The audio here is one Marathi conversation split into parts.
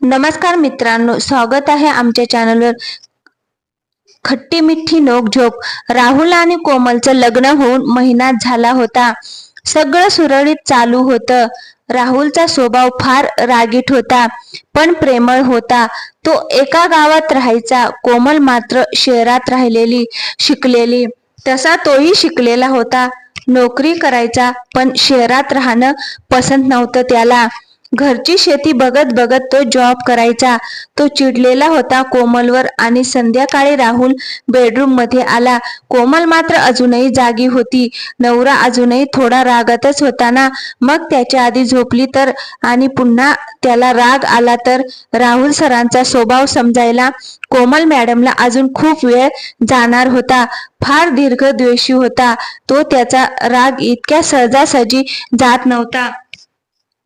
नमस्कार मित्रांनो स्वागत आहे आमच्या चॅनलवर. खट्टी मिठी नोकझोक. राहुल आणि कोमलचं लग्न होऊन महिना झाला होता. सगळं सुरळीत चालू होतं. राहुलचा स्वभाव फार रागीट होता पण प्रेमळ होता. तो एका गावात राहायचा कोमल मात्र शहरात राहिलेली शिकलेली. तसा तोही शिकलेला होता. नोकरी करायचा पण शहरात राहणं पसंत नव्हतं त्याला. घरची शेती बघत बघत तो जॉब करायचा. तो चिडलेला होता कोमलवर आणि संध्याकाळी राहुल बेडरूममध्ये आला. कोमल मात्र अजूनही जागी होती. नवरा अजूनही थोडा रागातच होता ना? मग त्याच्या आधी झोपली तर? आणि पुन्हा त्याला राग आला तर? राहुल सरांचा स्वभाव समजायला कोमल मॅडमला अजून खूप वेळ जाणार होता. फार दीर्घ द्वेषी होता. तो त्याचा राग इतक्या सहजासहजी जात नव्हता.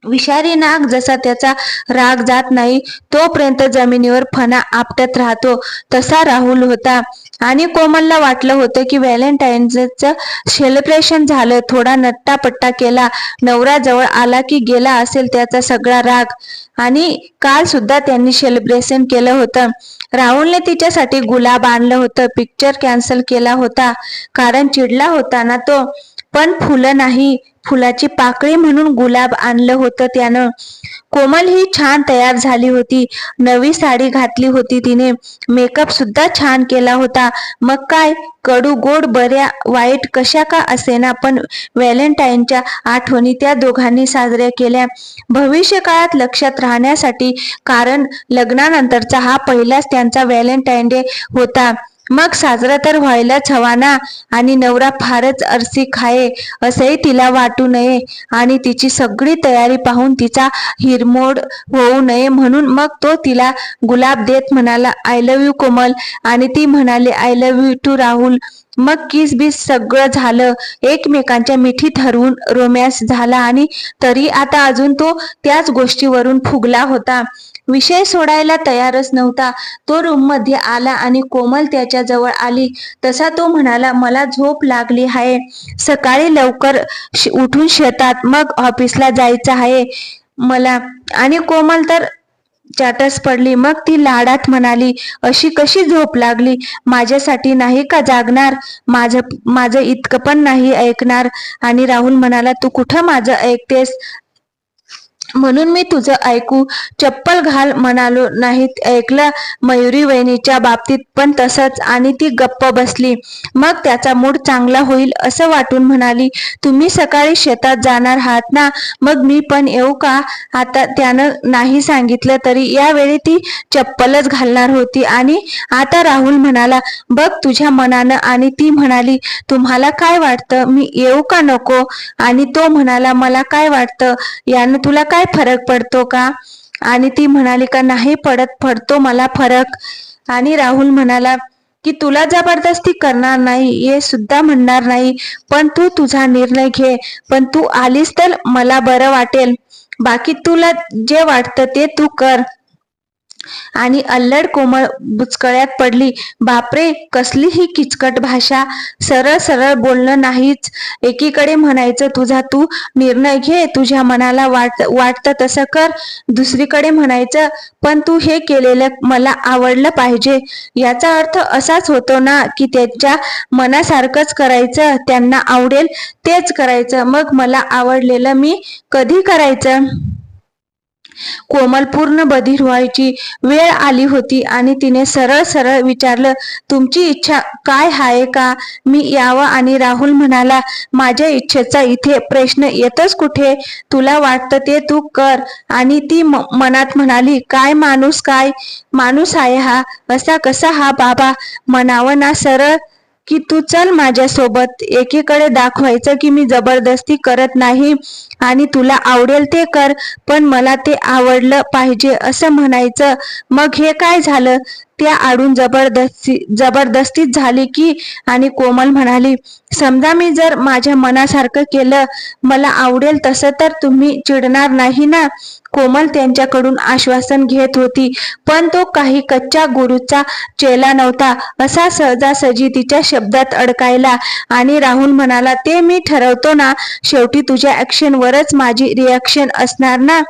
विषारी नाग जसा त्याचा राग जात नाही तोपर्यंत जमिनीवर फणा आपटत राहतो तसा राहुल होता. आणि कोमलला वाटलं होतं की व्हॅलेंटाईन्सचं सेलिब्रेशन झालं थोडा नट्टापट्टा केला नवरा जवळ आला की गेला असेल त्याचा सगळा राग. आणि काल सुद्धा त्यांनी सेलिब्रेशन केलं होतं. राहुलने तिच्यासाठी गुलाब आणलं होतं पिक्चर कॅन्सल केला होता कारण चिडला होता ना तो. पण फुलं नाही. फुलाची पाकळी म्हणून गुलाब आणलं होतं त्यानं. कोमल ही छान तयार झाली होती. नवी साडी घातली होती तिने. मेकअप सुद्धा छान केला होता. मग काय? कडू गोड बऱ्या वाईट कशा का असेना? पण व्हॅलेंटाईनच्या आठवणी त्या दोघांनी साजऱ्या केल्या. भविष्य काळात लक्षात राहण्यासाठी कारण लग्नानंतरचा हा पहिलाच त्यांचा व्हॅलेंटाईन डे होता. मग साजरा तर व्हायलाच हवा ना आणि नवरा फारच अरसी खाये असंही तिला वाटू नये. आणि तिची सगळी तयारी पाहून तिचा हिरमोड होऊ नये म्हणून मग तो तिला गुलाब देत म्हणाला आय लव्ह यू कोमल. आणि ती म्हणाली I love you too Rahul. मग किस बीस सगळं झालं. एकमेकांच्या मिठीत हरवून रोमॅन्स झाला आणि तरी आता अजून तो त्याच गोष्टीवरून फुगला होता. विषय सोडायला तयारच नव्हता. तो रूममध्ये आला आणि कोमल त्याच्याजवळ आली. तसा तो म्हणाला मला झोप लागली आहे. सकाळी लवकर श- उठून शेतात मग ऑफिसला जायचं आहे मला. आणि कोमल तर चाटस पडली. मग ती लाडात म्हणाली अशी कशी झोप लागली? माझ्यासाठी नाही का जागणार? माझं माझं इतकं पण नाही ऐकणार. आणि राहुल म्हणाला तू कुठं माझं ऐकतेस? म्हणून मी तुझं ऐकू चप्पल घाल म्हणालो. नाहीत ऐकलं मयुरी वहिनीच्या बाबतीत पण तसंच आणि ती गप्प बसली. मग त्याचा मूड चांगला होईल असं वाटून म्हणाली. तुम्ही सकाळी शेतात जाणार आहात ना? मग मी पण येऊ का? आता त्यानं नाही सांगितलं तरी यावेळी ती चप्पलच घालणार होती आणि आता राहुल म्हणाला बघ तुझ्या मनानं आणि ती म्हणाली तुम्हाला काय वाटतं? मी येऊ का नको? आणि तो म्हणाला मला काय वाटतं? यानं तुला काय फरक पडतो का? आणि ती म्हणाली का नाही पडत पडतो मला फरक. आणि राहुल म्हणाला की तुला जबरदस्ती करणार नाही हे सुद्धा म्हणणार नाही पण तू तुझा निर्णय घे पण तू आलीस तर मला बरं वाटेल. बाकी तुला जे वाटतं ते तू कर. आणि अल्लड कोमळ बुचकळ्यात पडली. बापरे कसली ही किचकट भाषा सरळ सरळ बोलणं नाहीच. एकीकडे म्हणायचं तुझा तू निर्णय घे तुझ्या मनाला वाट वाटतं तसं कर. दुसरीकडे म्हणायचं पण तू हे केलेलं मला आवडलं पाहिजे. याचा अर्थ असाच होतो ना की त्याच्या मनासारखंच करायचं त्यांना आवडेल तेच करायचं. मग मला आवडलेलं मी कधी करायचं? कोमल पूर्ण बधीर व्हायची वेळ आली होती आणि तिने सरळ सरळ विचारलं तुमची इच्छा काय आहे का? मी यावं. आणि राहुल म्हणाला माझ्या इच्छेचा इथे प्रश्न येतच कुठे? तुला वाटतं ते तू कर. आणि ती मनात म्हणाली काय माणूस काय? माणूस आहे हा. असा कसा हा बाबा? म्हणावं ना सरळ की तू चल माझ्यासोबत. एकीकडे दाखवायचं की मी जबरदस्ती करत नाही. आणि तुला आवडेल ते कर पण मला ते आवडलं पाहिजे असं म्हणायचं. मग हे काय झालं? त्या आडून जबरदस्ती जबरदस्तीच झाली की? आणि कोमल म्हणाली समजा मी जर माझ्या मनासारखं केलं मला आवडेल तसं तर तुम्ही चिडणार नाही ना? कोमल त्यांच्याकडून आश्वासन घेत होती पण तो काही कच्च्या गुरुचा चेला नव्हता. असा सहजासहजी तिच्या शब्दात अडकायला आणि राहुल म्हणाला ते मी ठरवतो ना. शेवटी तुझ्या ऍक्शनवर त्यावरच माझी रिॲक्शन असणार ना?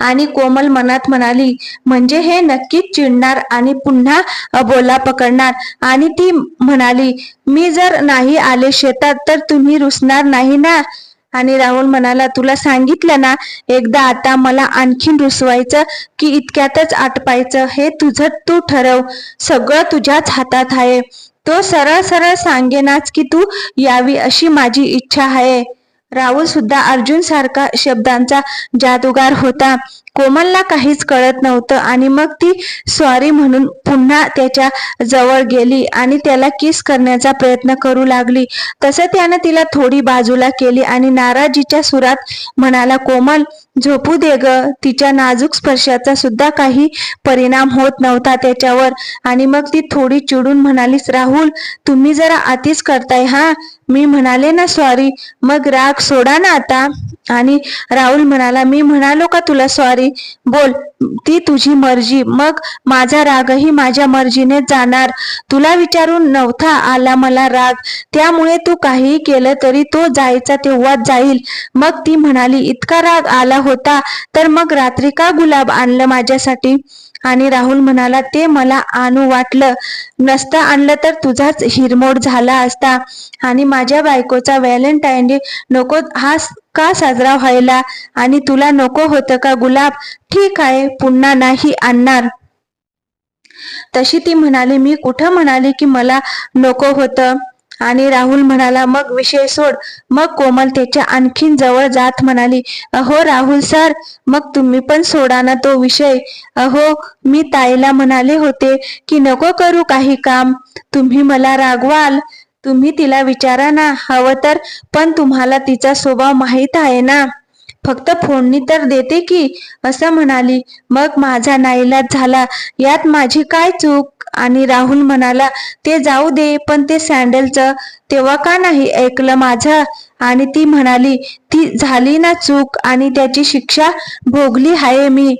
आणि कोमल मनात म्हणाली म्हणजे हे नक्कीच चिडणार आणि पुन्हा बोला पकडणार? आणि ती म्हणाली मी जर नाही आले शेतात तर तुम्ही रुसणार नाही ना? आणि राहुल म्हणाला तुला सांगितलं ना एकदा आता मला आणखीन रुसवायचं की इतक्यातच आटपायचं हे तुझं तू ठरव सगळं तुझ्याच हातात आहे. तो सरळ सरळ सांगेनाच की तू यावी अशी माझी इच्छा आहे. राहुल सुद्धा अर्जुन सारखा शब्दांचा जादूगार होता. कोमलला काहीच कळत नव्हतं आणि मग ती सॉरी म्हणून पुन्हा त्याच्याजवळ गेली आणि त्याला किस करण्याचा प्रयत्न करू लागली. तसं त्यानं तिला थोडी बाजूला केली आणि नाराजीच्या सुरात म्हणाला कोमल झोपू दे ग. तिच्या नाजूक स्पर्शाचा सुद्धा काही परिणाम होत नव्हता त्याच्यावर. आणि मग ती थोडी चिडून म्हणालीस राहुल तुम्ही जरा आतीच करताय हा? मी म्हणाले ना सॉरी मग राग सोडा ना आता. आणि राहुल म्हणाला मी म्हणालो का तुला सॉरी बोल ती तुझी मर्जी. मग माझा रागही माझ्या मर्जीने जाणार. तुला विचारून नव्हता आला मला राग. त्यामुळे तू काहीही केलं तरी तो जायचा तेव्हाच जाईल. मग ती म्हणाली इतका राग आला होता तर मग रात्री का गुलाब आणलं माझ्यासाठी? आणि राहुल म्हणाला ते मला आणू वाटलं. नसतं आणलं तर तुझाच हिरमोड झाला असता. आणि माझ्या बायकोचा व्हॅलेंटाईन डे नको हा का साजरा व्हायला? आणि तुला नको होतं का गुलाब? ठीक आहे पुन्हा नाही आणणार. तशी ती म्हणाली. मी कुठं म्हणाली की मला नको होतं? आणि राहुल म्हणाला मग विषय सोड. मग कोमल त्याच्या आणखीन जवळ जात म्हणाली अहो राहुल सर मग तुम्ही पण सोडा ना तो विषय. अहो मी ताईला म्हणाले होते की नको करू काही काम. तुम्ही मला रागवाल. तुम्ही तिला विचारा ना. हवं तर पण तुम्हाला तिचा स्वभाव माहीत आहे ना. फक्त फोडणी तर देते की? असं म्हणाली. मग माझा नाईलाज झाला. यात माझी काय चूक? आणि राहुल म्हणाला ते जाऊ दे पण ते सँडलचं तेव्हा का नाही ऐकलं माझं? आणि ती म्हणाली ती झाली ना चूक आणि त्याची शिक्षा भोगली आहे मी.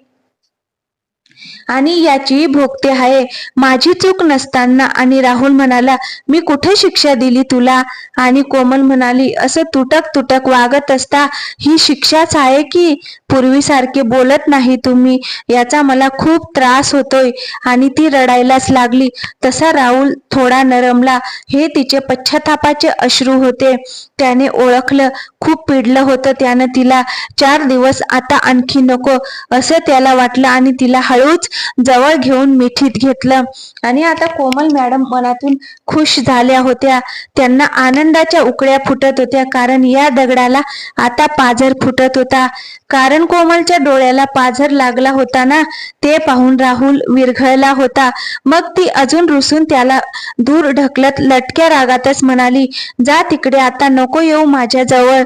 आणि याची भोगते आहे. माझी चूक नसताना आणि राहुल म्हणाला मी कुठे शिक्षा दिली तुला? आणि कोमल म्हणाली असं तुटक तुटक वागत असता ही शिक्षाच आहे की? पूर्वीसारखे बोलत नाही तुम्ही. याचा मला खूप त्रास होतोय. आणि ती रडायलाच लागली. तसा राहुल थोडा नरमला. हे तिचे पश्चातापाचे अश्रू होते. त्याने ओळखलं. खूप पिडलं होतं त्यानं तिला. चार दिवस आता आणखी नको. असं त्याला वाटलं आणि तिला हळूच जवळ घेऊन मिठीत घेतलं. आणि आता कोमल मॅडम मनातून खुश झाल्या होत्या. त्यांना आनंदाच्या उकड्या फुटत होत्या. कारण या दगडाला आता पाझर फुटत होता. कारण कोमलच्या डोळ्याला पाझर लागला होता ना ते पाहून राहुल विरघळला होता. मग ती अजून रुसून त्याला दूर ढकलत लटक्या रागातच म्हणाली जा तिकडे आता नको येऊ माझ्या जवळ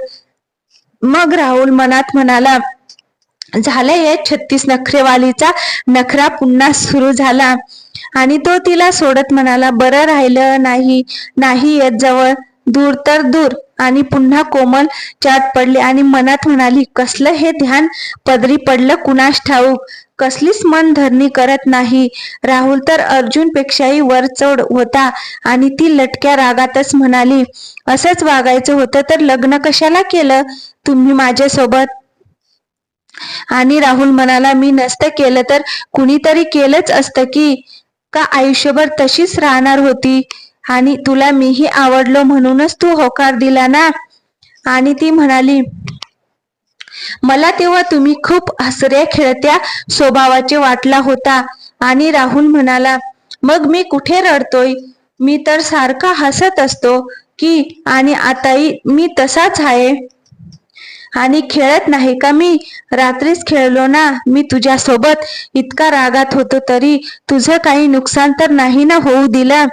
मग राहुल मनात म्हणाला झालं हे. छत्तीस नखरेवालीचा नखरा पुन्हा सुरू झाला. आणि तो तिला सोडत म्हणाला बरं राहिलं नाही नाही येत जवळ. दूर तर दूर. आणि पुन्हा कोमल चाट पडली आणि मनात म्हणाली कसलं हे ध्यान? पदरी पडलं कुणास ठाऊक? कसलीच मन धरणी करत नाही. राहुल तर अर्जुन पेक्षाही वरचढ होता. आणि ती लटक्या रागातच म्हणाली असंच वागायचं होतं तर लग्न कशाला केलं? तुम्ही माझ्यासोबत आणि राहुल म्हणाला मी नसतं केलं तर कुणीतरी केलंच असतं की? का आयुष्यभर तशीच राहणार होती? आणि तुला मीही आवडलो म्हणूनच तू होकार दिला ना? आणि ती म्हणाली मला तेव्हा तुम्ही खूप हसऱ्या खेळत्या स्वभावाचे वाटला होता. आणि राहुल म्हणाला मग मी कुठे रडतोय? मी तर सारखा हसत असतो की? आणि आताही मी तसाच आहे. आणि खेळत नाही का मी? रात्रीच खेळलो ना. मी तुझ्या सोबत इतका रागात होतो तरी तुझं काही नुकसान तर नाही ना होऊ दिलं?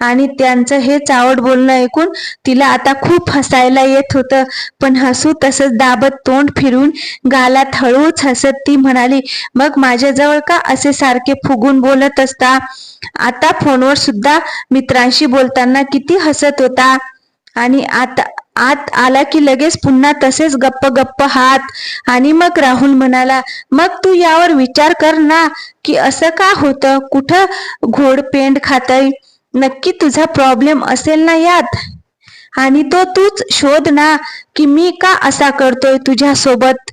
आणि त्यांचं हे चावट बोलणं ऐकून तिला आता खूप हसायला येत होतं. पण हसू तसंच दाबत तोंड फिरून गालात हळूच हसत ती म्हणाली मग माझ्याजवळ का असे सारखे फुगून बोलत असता? आता फोनवर सुद्धा मित्रांशी बोलताना किती हसत होता? आणि आता आत आला की लगेच पुन्हा तसेच गप्प गप्प हात. आणि मग राहुल म्हणाला मग तू यावर विचार कर ना की असं का होतं? कुठं घोडपेंड खातय? नक्की तुझा प्रॉब्लेम असेल ना यात? आणि तो तूच शोध ना की मी का असा करतोय तुझ्या सोबत?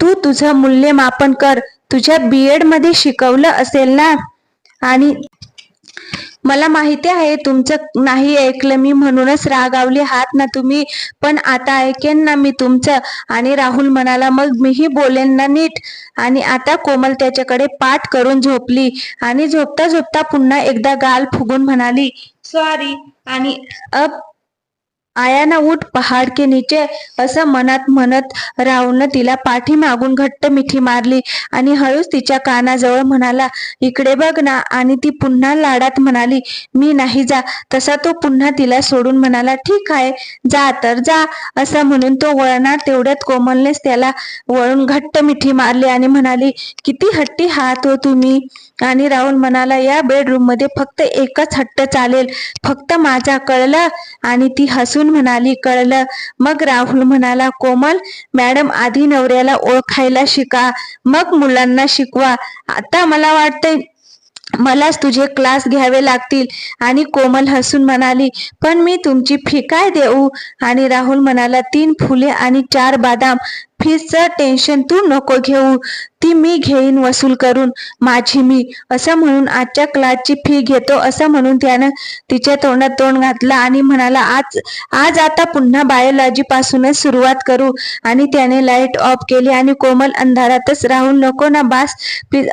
तू तुझं मूल्यमापन कर. तुझ्या बी एडमध्ये शिकवलं असेल ना? आणि मला माहिती आहे तुमचं नाही ऐकलं मी म्हणूनच रागावली. आहात ना तुम्ही पण आता ऐकेन ना मी तुमचं. आणि राहुल म्हणाला मग मीही बोलेन ना नीट. आणि आता कोमल त्याच्याकडे पाठ करून झोपली. आणि झोपता झोपता पुन्हा एकदा गाल फुगून म्हणाली सॉरी. आणि अप आया ना उठ पहाड के नीचे असं मनात म्हणत राहून तिला पाठीमागून घट्ट मिठी मारली आणि हळूच तिच्या कानाजवळ म्हणाला इकडे बघ ना आणि ती पुन्हा लाडात म्हणाली मी नाही जा. तसा तो पुन्हा तिला सोडून म्हणाला ठीक आहे जा तर जा असं म्हणून तो वळणार तेवढ्यात कोमलनेच त्याला वळून घट्ट मिठी मारली आणि म्हणाली किती हट्टी हात हो तुम्ही? आणि राहुल म्हणाला या बेडरूममध्ये फक्त एकच हट्ट चालेल फक्त माझा कळलं? आणि ती हसून म्हणाली कळलं. मग राहुल म्हणाला कोमल मॅडम आधी नवऱ्याला ओळखायला शिका मग मुलांना शिकवा. आता मला वाटतंय मलाच तुझे क्लास घ्यावे लागतील. आणि कोमल हसून म्हणाली पण मी तुमची फी काय देऊ. आणि राहुल म्हणाला तीन फुले आणि चार बादाम. फीजचं टेन्शन तू नको घेऊ. ती मी घेईन वसूल करून. माझी मी. असं म्हणून आजच्या क्लासची फी घेतो. असं म्हणून त्यानं तिच्या तोंडात तोंड घातलं आणि म्हणाला आज आज आता पुन्हा बायोलॉजी पासूनच सुरुवात करू. आणि त्याने लाइट ऑफ केली आणि कोमल अंधारातच राहुल नको ना बास.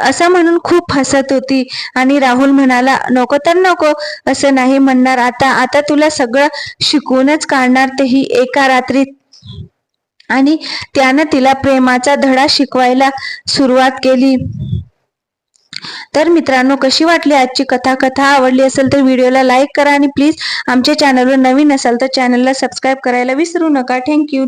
असं म्हणून खूप हसत होती. आणि राहुल म्हणाला नको तर नको. असं नाही म्हणणार आता. आता तुला सगळं शिकूनच काढणार तेही एका रात्रीत आणि त्यानं तिला प्रेमाचा धडा शिकवायला सुरुवात केली. तर मित्रांनो कशी वाटली आजची कथा? कथा आवडली असेल तर व्हिडिओला लाईक करा आणि प्लीज आमच्या चॅनलवर नवीन असाल तर चॅनलला सबस्क्राईब करायला विसरू नका. थँक्यू